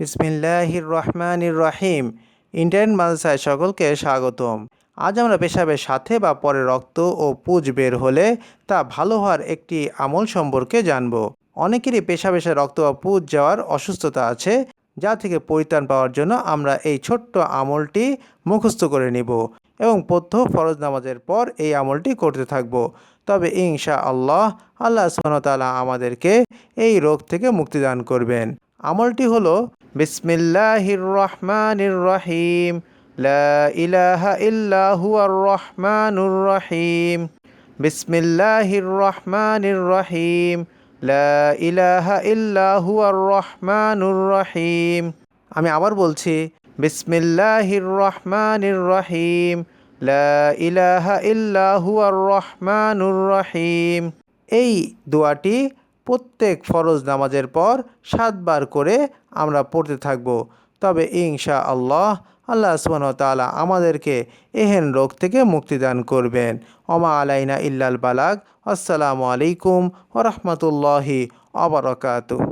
বিসমিল্লাহির রহমানির রহিম ইন্টারনেট মাদ্রাসায় সকলকে স্বাগতম। আজ আমরা পেশাবের সাথে বা পরে রক্ত ও পুজ বের হলে তা ভালো হওয়ার একটি আমল সম্পর্কে জানব। অনেকেরই পেশা পেশা রক্ত বা পুজ যাওয়ার অসুস্থতা আছে, যা থেকে পরিত্রাণ পাওয়ার জন্য আমরা এই ছোট্ট আমলটি মুখস্থ করে নিব এবং প্রত্যহ ফরজ নামাজের পর এই আমলটি করতে থাকব। তবে ইনশা আল্লাহ আল্লাহ সুবহানাহু আমাদেরকে এই রোগ থেকে মুক্তিদান করবেন। আমলটি হলো বিসমিল্লাহির রহমানির রহিম লা ইলাহা ইল্লা হুয়ার রহমানুর রহিম বিসমিল্লাহির রহমানির রহিম লা ইলাহা ইল্লা হুয়ার রহমানুর রহিম আমি আবার বলছি বিসমিল্লাহির রহমানির রহিম লা ইলাহা ইল্লা হুয়ার রহমানুর রহিম এই দোয়াটি প্রত্যেক ফরজ নামাজের পর সাতবার করে আমরা পড়তে থাকব। তবে ইনশা আল্লাহ আল্লাহ তাআলা আমাদেরকে এহেন রোগ থেকে মুক্তিদান করবেন। অমা আলাইনা ইল্লাল বালাক আসসালামু আলাইকুম ও রহমতুল্লাহি ওয়া বারাকাতুহু।